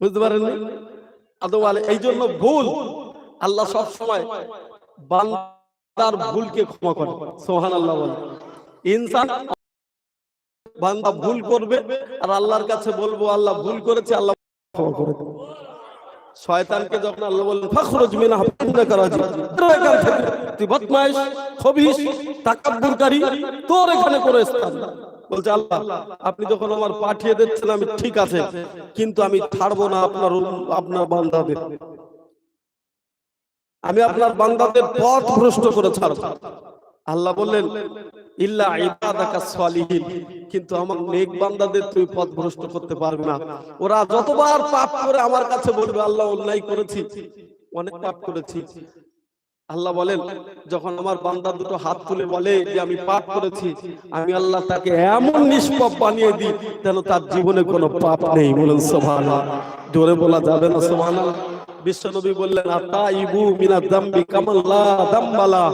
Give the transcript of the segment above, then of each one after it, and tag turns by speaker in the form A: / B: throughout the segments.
A: বুঝতে পারেন আদম আলী এই জন্য ভুল আল্লাহ সব সময় বান্দার ভুলকে ক্ষমা করে সোহান আল্লাহ বলে ইনসান বান্দা ভুল করবে আর আল্লাহর কাছে বলব আল্লাহ ভুল করেছে আল্লাহ ক্ষমা করে দেবে। শয়তানকে যখন আল্লাহ বললেন ফাখরুজ মিনা হাফিজা করাজি তোর এখান থেকে তুই বদমাইশ খবিস তাকাব্বুরকারী তোর এখানে স্থান না। বলছে, আল্লাহ, আপনি যখন আমার পাঠিয়ে দিচ্ছেন, আমি ঠিক আছে, কিন্তু আমি ছাড়বো না আপনার আপনার বান্দাদের আমি আপনার বান্দাদের পথ ভ্রষ্ট করে ছাড়বো। আল্লাহ বললেন, ইল্লা ইবাদাকা সালিহিন, কিন্তু আমার নেক বান্দাদের তুই পথ ভ্রষ্ট করতে পারবি না। ওরা যতবার পাপ করে আমার কাছে বলবে, আল্লাহ অন্যায় করেছি, অনেক পাপ করেছি। আল্লাহ বলেন, যখন আমার বান্দা দুটো হাত তুলে বলে যে আমি পাপ করেছি, আমি আল্লাহ তাকে এমন নিষ্পাপ বানিয়ে দিই যেন তার জীবনে কোনো পাপ নেই। বলেন, সুবহানাল্লাহ। জোরে বলা যাবে না, সুবহানাল্লাহ। বিশ্বনবী বললেন আতা ইবু মিনা দাম্বি কামাল্লা দাম্বালা।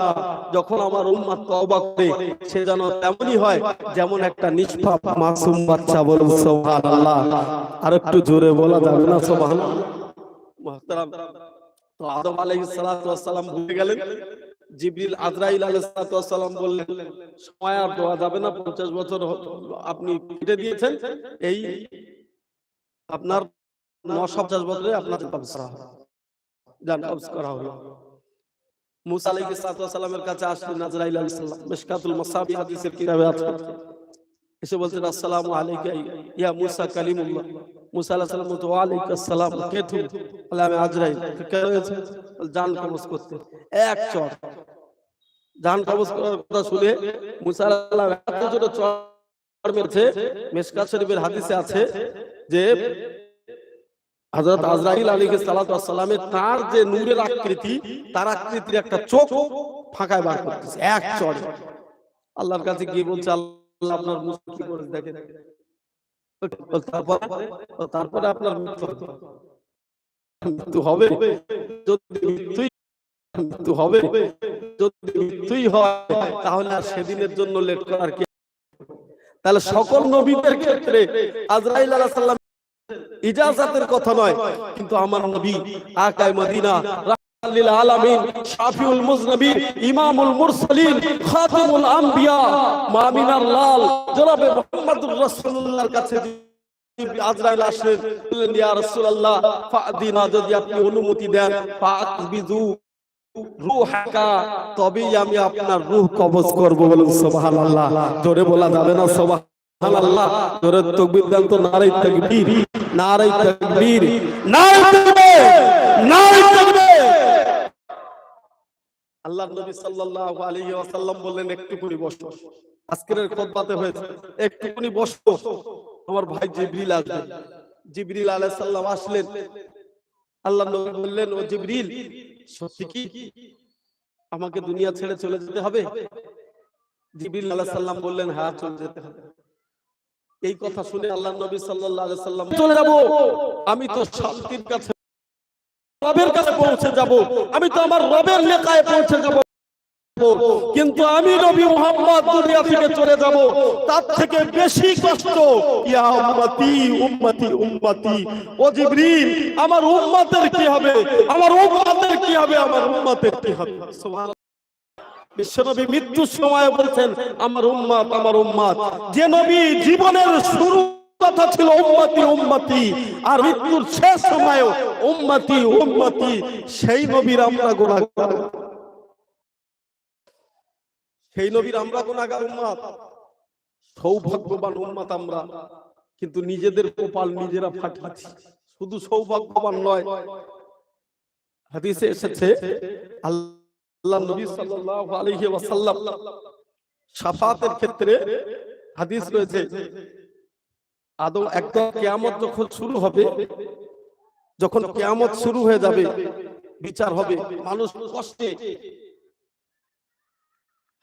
A: যখন আমার উম্মাত তওবা করে, সে যেন তেমনই হয় যেমন একটা নিষ্পাপ মাসুম বাচ্চা। বলুন, সুবহানাল্লাহ। আর একটু জোরে বলা যাবে না, সুবহানাল্লাহ। মুহতারাম তো আদম ওয়াস ভুলে গেলেন, জিবরিল আজরাইল আলাইহিস সালাতু ওয়াস সালাম বললেন, সময় আর দেওয়া যাবে না 50 বছর আপনি কেটে দিয়েছেন, এই আপনার 950 বছরে আপনার কবজ মুসা এসে বলছেন ইয়া মুসা আছে যে হযরত আজরাইল তার যে নূরের আকৃতি, তার আকৃতির একটা চোখ ফাঁকায় বার করতেছে, এক চড় আল্লাহর কাছে গিয়ে বলছে, আল্লাহ আপনার মুসা কি করে দেখেন। তারপর আপনার মৃত্যু হবে। যদি মৃত্যু হবে। যদি মৃত্যুই হয়, তাহলে আর সেদিনের জন্য লেট করার কি তাহলে সকল নবীদের ক্ষেত্রে আজরাইল আলাইহিস সালাম ইজাজাতের কথা নয়। কিন্তু আমার নবী আকাই মদিনা লিল আলামিন, শাফিউল মুজনবিন, ইমামুল মুরসালিন, খাতিমুল আম্বিয়া মামিনার লাল। জনাবে মুহাম্মদুর রাসূলুল্লাহর কাছে আজরাইল আসলেন, বললেন, ইয়া রাসূলুল্লাহ, ফাদিনা, যদি আপনি অনুমতি দেন ফাকবিজু রূহাকা, তবেই আমি আপনার রূহ কবজ করব। বলুন সুবহানাল্লাহ। জোরে বলা যাবে না, সুবহানাল্লাহ। জোরে তাকবীর দেন তো নারে তাকবীর নারে তাকবীর নারে তাকবীর নারে তাকবীর। আল্লাহ নবী সাল্লাল্লাহু আলাইহি ওয়াসাল্লাম বললেন একটুকুনি বসো। আজকের খুতবাতে হয়েছে একটুকুনি বসো। আমার ভাই জিবরিল আসবে। জিবরিল আলাইহিস সালাম আসলেন। আল্লাহ নবী বললেন, ও জিবরিল, সত্যি কি আমাকে দুনিয়া ছেড়ে চলে যেতে হবে? জিবরিল আলাইহিস সালাম বললেন হ্যাঁ চলে যেতে হবে। এই কথা শুনে আল্লাহ নবী সাল্লাল্লাহু আলাইহি সাল্লাম চলে যাব। আমি তো শান্তির কাছে রবের কাছে পৌঁছে যাব। আমি তো আমার রবের লেখায় পৌঁছে যাব। কিন্তু আমি নবী মুহাম্মদ দুনিয়া থেকে চলে যাব। তার থেকে বেশি কষ্ট, ইয়া উম্মতি উম্মতি উম্মতি। ও জিবরিল, আমার উম্মতের কি হবে? আমার উম্মতের কি হবে? আমার উম্মতের কি হবে? সুবহানাল্লাহ। বিশ্বনবী মৃত্যুর সময় বলছেন, আমার উম্মত আমার উম্মত। যে নবী জীবনের শুরু কথা ছিল উম্মতি উম্মতি। আর মৃত্যুর শেষ সময় উম্মতি উম্মতি। সেই নবীর আমরা গুণাগার সেই নবীর আমরা গুণাগার উম্মত সৌভাগ্যবান উম্মত আমরা। কিন্তু নিজেদের কপাল নিজেরা ফাটাচ্ছি। শুধু সৌভাগ্যবান নয়। হাদিসে এসেছে, আল্লাহ নবী সাল্লাল্লাহু আলাইহি ওয়াসাল্লাম শাফাতের ক্ষেত্রে হাদিস রয়েছে আদৌ একদম কিয়ামত যখন শুরু হবে যখন কিয়ামত শুরু হয়ে যাবে বিচার হবে মানুষ কষ্টে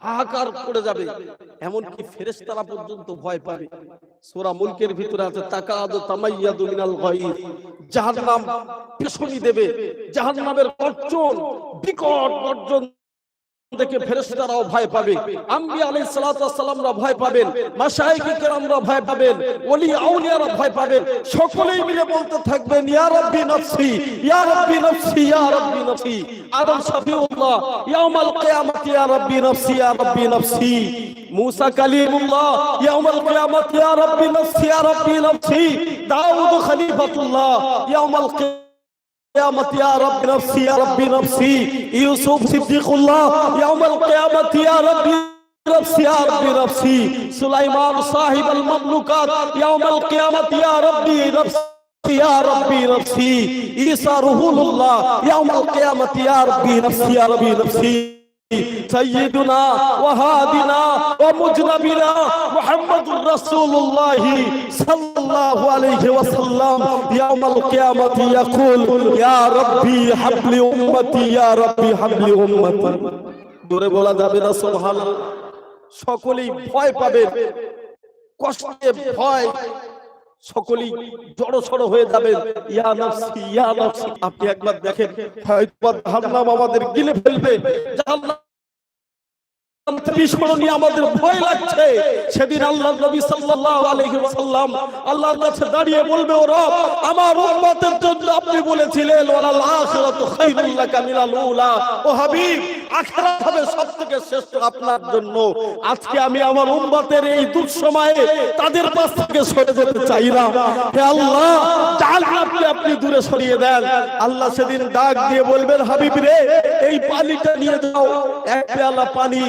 A: হাহাকার করে যাবে এমনকি ফেরেশতারা পর্যন্ত ভয় পাবে। সূরা মুলকের ভিতরে আছে তাকাদু তামাইয়াদু মিনাল গায়ব জাহান্নাম পেছনি দেবে জাহান্নামের গর্জন বিকট গর্জন। দেখে ফেরেশতারাও ভয় পাবে। আম্বিয়া আলাইহিস সালাতু ওয়াসসালামরা ভয় পাবেন মাশায়েখ কেরামরা ভয় পাবেন, ওলি আউলিয়ারা ভয় পাবেন। সকলেই মিলে বলতে থাকবেন ইয়া রাব্বি নফসি, ইয়া রাব্বি নফসি, ইয়া রাব্বি নফসি। আদম শফিউল্লাহ, ইয়াউমাল কিয়ামতি, ইয়া রাব্বি নফসি, ইয়া রাব্বি নফসি। মুসা কালিমুল্লাহ, ইয়াউমাল কিয়ামতি, ইয়া রাব্বি নফসি, ইয়া রাব্বি নফসি। দাউদ খলিফাতুল্লাহ, ইয়াউমাল কিয়ামতি القيامة يا رب نفسي يا رب نفسي. يوسف صديق الله يوم القيامة يا رب نفسي يا رب نفسي. سليمان صاحب المملوكات يوم القيامة يا ربي نفسي يا ربي نفسي. عيسى رسول الله يوم القيامة يا ربي نفسي يا ربي نفسي. سيدنا وهادنا ومجنبنا محمد رسول الله صلى الله عليه وسلم يوم القيامة يقول يا ربي حبل أمتي يا ربي حبل أمتي দূরে বলা যাবে না সোহান সকলেই ভয় পাবে কষ্টে ভয় সকলেই জড়ো সড়ো হয়ে যাবেন ইয়া নফসি ইয়া নফসি আপনি একবার দেখেন হয়তো জাহান্নাম আমাদের গিলে ফেলবে জাহান্নাম বিস্ফোরণই আমাদের ভয় লাগছে। সেদিন আল্লাহ নবী সাল্লাল্লাহু আলাইহি ওয়াসাল্লাম আল্লাহর কাছে বলবে, ও রব, আমার আপনি বলেছিলেন, ওয়ালাল আখিরাতু খায়রুল লাকা মিনাল উলা। ও হাবিব আখিরাত হবে শ্রেষ্ঠ আপনার জন্য। আজকে আমি আমার উম্মতের এই দুঃসময়ে তাদের পাশ থেকে সরে যেতে চাই না। হে আল্লাহ আপনি দূরে সরিয়ে দেন। আল্লাহ সেদিন ডাক দিয়ে বলবেন, হাবিব রে, এই পানিটা নিয়ে এক পেয়ালা পানি,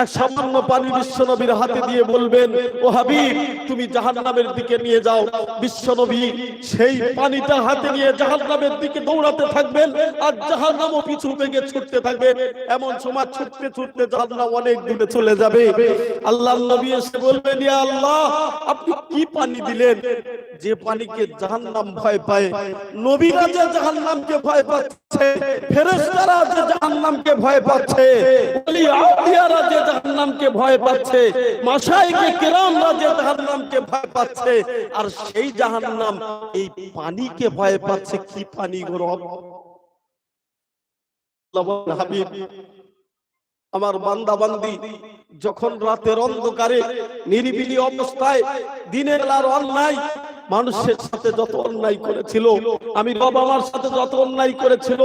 A: এক সামান্য পানি বিশ্বনবীর হাতে দিয়ে বলবেন, ও হাবিব, তুমি জাহান্নামের দিকে নিয়ে যাও। বিশ্বনবী সেই পানিটা হাতে নিয়ে জাহান্নামের দিকে দৌড়াতে থাকবেন, আর জাহান্নামও পিছু ছুটতে থাকবে এমন সময় ছুটতে ছুটতে জাহান্নাম অনেক দূরে চলে যাবে। আল্লাহ নবী এসে বলবেন ইয়া আল্লাহ, আপনি কি পানি দিলেন? যে পানিকে জাহান্নাম ভয় পায়। নবীরা যে জাহান্নামকে ভয় পাচ্ছে, ফেরেশতারা যে জাহান্নামকে ভয় পাচ্ছে, ওলি আউলিয়ারা যে জাহান্নামকে ভয় পাচ্ছে মাশায়েখে কিরামরা যে জাহান্নামকে ভয় পাচ্ছে, আর সেই জাহান্নাম এই পানিকে ভয় পাচ্ছে। কি পানি গো রব? হাবিব। আমার বান্দা বান্দি যখন রাতের অন্ধকারে নিরিবিলি অবস্থায় দিনের বেলার অন্যায় মানুষের সাথে যত অন্যায় করেছিল, আমি বাবা মার সাথে যত অন্যায় করেছিল,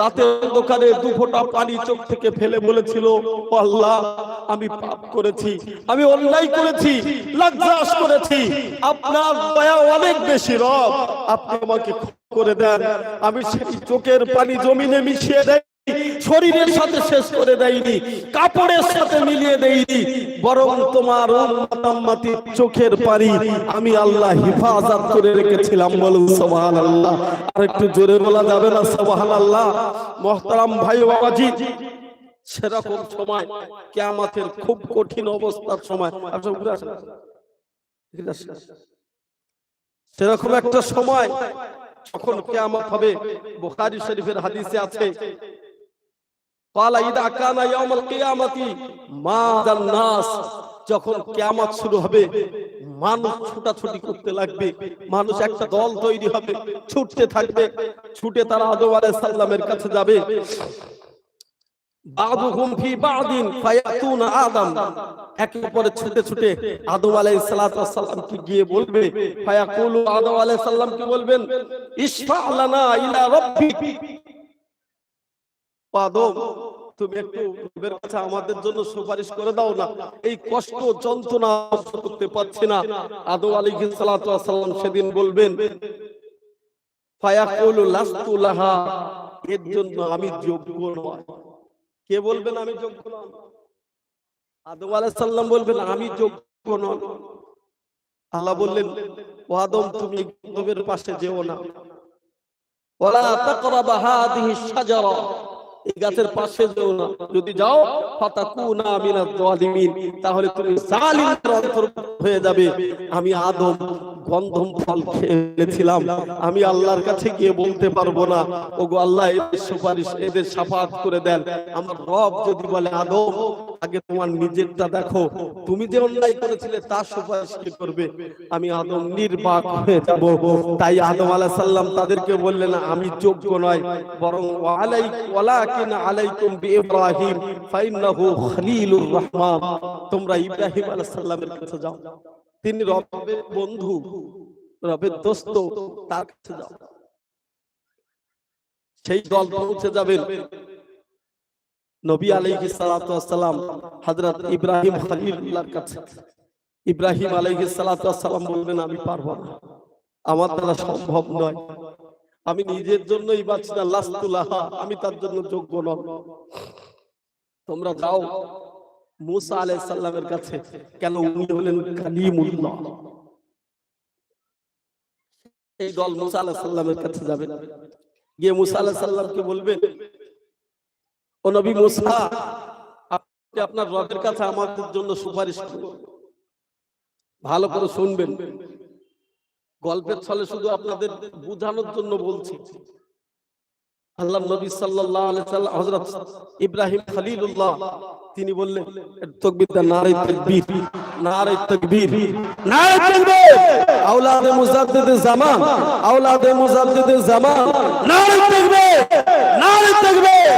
A: রাতের অন্ধকারে দু ফোঁটা পানি চোখ থেকে ফেলে বলেছিল, "ও আল্লাহ, আমি পাপ করেছি, আমি অন্যায় করেছি, লজ্জাস করেছি, আপনার দয়া অনেক বেশি, রব, আপনি আমাকে করে দেন, আমি সেই চোখের পানি জমিনে মিশিয়ে দেয় শরীরের সাথে শেষ করে দেয়নি, কাপড়ের সাথে মিলিয়ে দেয়নি, বরং তোমার চোখের পানি আমি আল্লাহ হিফাজত করে রেখেছিলাম বলুন সুবহান আল্লাহ আর একটু জোরে বলা যাবে না সুবহান আল্লাহ মহতারাম ভাই বাবাজি সেরকম সময়, কিয়ামতের খুব কঠিন অবস্থার সময়। সেরকম একটা সময়, যখন কিয়ামত হবে, বুখারী শরীফের হাদিসে আছে قال اذا كان يوم القيامه ماذا الناس যখন কিয়ামত শুরু হবে মানুষ ছুটাছুটি করতে লাগবে মানুষ একটা দল তৈরি হবে ছুটতে থাকবে ছুটে তারা আদম আলাইহিস সালামের কাছে যাবে বাদুহুম ফি বাদিন ফায়াতুনা আদম একে অপরে ছুটে ছুটে আদম আলাইহিস সালাতু ওয়াস সালাম কি গিয়ে বলবে ফায়াকুলু আদম আলাইহিস সালাম কি বলবেন ইশফা লানা ইলা রাব্বিক আদম তুমি একটু রবের কাছে আমাদের জন্য সুপারিশ করে দাও না। এই কষ্ট, যন্ত্রণা করতে পারছি না। আদম ওয়াস সালাম সেদিন বলবেন এর জন্য আমি যোগ্য নয়। কে বলবেন আমি যোগ্য নয়? আদম বলবেন, আমি যোগ্য নয়। আল্লাহ বললেন, ও আদম, তুমি পাশে যেও না। এই গাছের পাশে যেও না। যদি যাও ফাতাকুনা মিনাজ জালিমিন তাহলে তুমি জালিমদের অন্তর্ভুক্ত হয়ে যাবে। আমি আদম গন্ধম ফল খেয়েছিলাম আমি আল্লাহর কাছে গিয়ে বলতে পারব না। ওগো আল্লাহ, এদের সুপারিশ, এদের সাফাত করে দেন। আমার রব যদি বলে, আদম, আগে তোমার নিজেরটা দেখো। তুমি যে অন্যায় করেছিলে, তার সুপারিশ কে করবে? আমি আদম নির্বাক হয়ে যাব। তাই আদম আলাইহিস সালাম তাদেরকে বললেন, আমি যোগ্য নয়। বরং ওয়ালাই, ওয়ালাকিন আলাইকুম বিইব্রাহিম, ফাইন্নাহু খলিলুর রহমান। তোমরা ইব্রাহিম আলাইহিস সালামের কাছে যাও। তিনি রবের বন্ধু, রবের দোস্ত তার কাছে যাও। সেই দল পৌঁছে যাবেন। নবী আলাইহিস সালাতু ওয়াসসালাম হযরত ইব্রাহিম খলিলুল্লাহর কাছে। ইব্রাহিম আলাইহিস সালাতু ওয়াসসালাম বলবেন আমি পারব না। আমার দ্বারা সম্ভব নয়। আমি নিজের জন্যই বাঁচি না লাস্তুলাহা আমি তার জন্য যোগ্য নয় তোমরা যাও। মুসা আলাইহিস সালামের কাছে, কেন উনি হলেন কালিমুল্লাহ? এই দল মুসা সালামের কাছে যাবে। গিয়ে মুসা বলবেন ও নবী মুসা, আপনি আপনার রবের কাছে আমাদের জন্য সুপারিশ করুন। ভালো করে শুনবেন। গল্পের ছলে শুধু আপনাদের বোঝানোর জন্য বলছি। আল্লাহ নবী সাল্লাল্লাহু আলাইহি ইব্রাহিম খলিলুল্লাহ, তিনি বললেন তাকবীর দা নারে তাকবীর নারে তাকবীর নারে তাকবীর, আওলাদে মুজাদ্দিদ জামান, আওলাদে মুজাদ্দিদ জামান নারে তাকবীর নারে তাকবীর।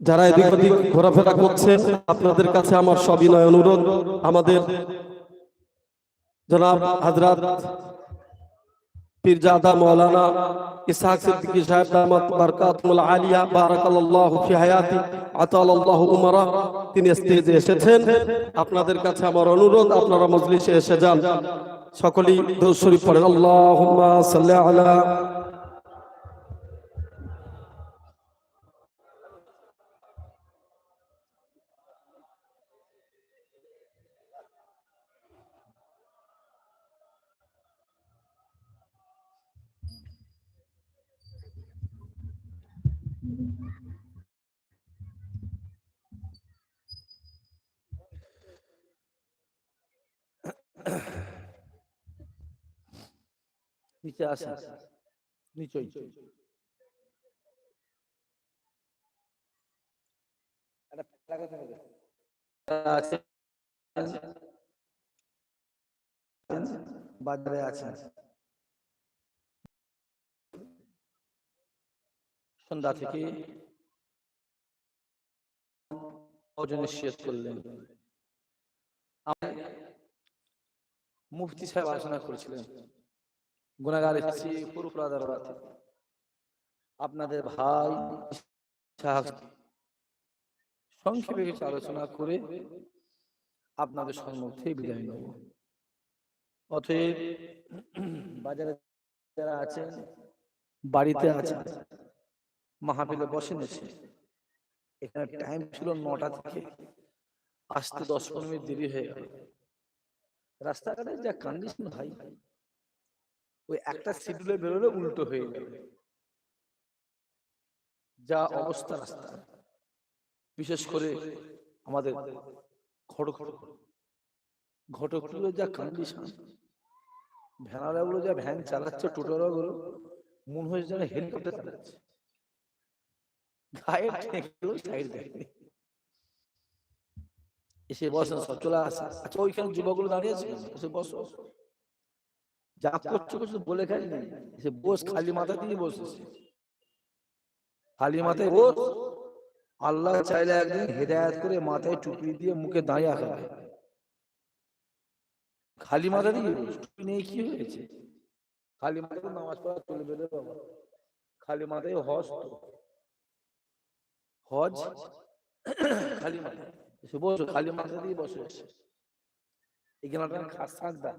A: যারা এদিক ওদিক ঘোরাফেরা করছে আপনাদের কাছে আমার সবিনয় অনুরোধ। আমাদের জনাব হাজরাত পীরজাদা মৌলানা ইসহাক সিদ্দিকী সাহেব দামাত বারকাতুল আলিয়া, বারাকাল্লাহু ফি হায়াতি, আতালাল্লাহু উমারা। তিনি স্টেজে এসেছেন। আপনাদের কাছে আমার অনুরোধ, আপনারা মজলিসে এসে যান। সকলেই দরুদ শরীফ পড়েন। আল্লাহুম্মা সাল্লি আলা
B: নিচে আসেন। নিচই বাজারে আছেন। সন্ধ্যা থেকে ওজনে শেষ করলেন। মুফতি সাহেব আলোচনা করেছিলেন। গুণাগার এসেছি পুরুপুরা দরবার আপনাদের ভাই সংক্ষেপে কিছু আলোচনা করে আপনাদের সম্মুখে বিদায় নেব। অতএব বাজারে যারা আছেন, বাড়িতে আছেন মাহাবিলে বসেন এসে এখানে টাইম ছিল নটা থেকে। আসতে দশ পনেরো মিনিট দেরি হয়ে গেল। রাস্তাঘাটের যা কন্ডিশন ভাই ওই একটা শিডিউলে বেরোলে উল্টো হয়ে যাবে যা অবস্থা রাস্তা বিশেষ করে আমাদের ঘটক ঘটকগুলো যা কন্ডিশন ভ্যানারাগুলো যা ভ্যান চালাচ্ছে টোটোরাগুলো মনে হয়েছে যেন হেলিকপ্টার চালাচ্ছে। গায়ে ঠেকলো সাইড দেখেনি এসে বসেন চলে আসে আচ্ছা ওইখানে যুবকগুলো দাঁড়িয়ে আছে এসে বসো যা করছ কিছু বলে খালি নেই সে বস খালি মাথা দিয়ে বসেছে। খালি মাথায় বস। আল্লাহ চাইলে একদিন হেদায়াত করে মাথায় টুপি দিয়ে মুখে দাঁড়িয়ে খাবে খালি মাথা দিয়ে টুপি নেই কি হয়েছে? খালি মাথায় নামাজ পড়া চলবে রে বাবা। খালি মাথায় হজ তো। হজ খালি এসে বসো খালি মাথা দিয়ে বসে এখানে খাস থাকবে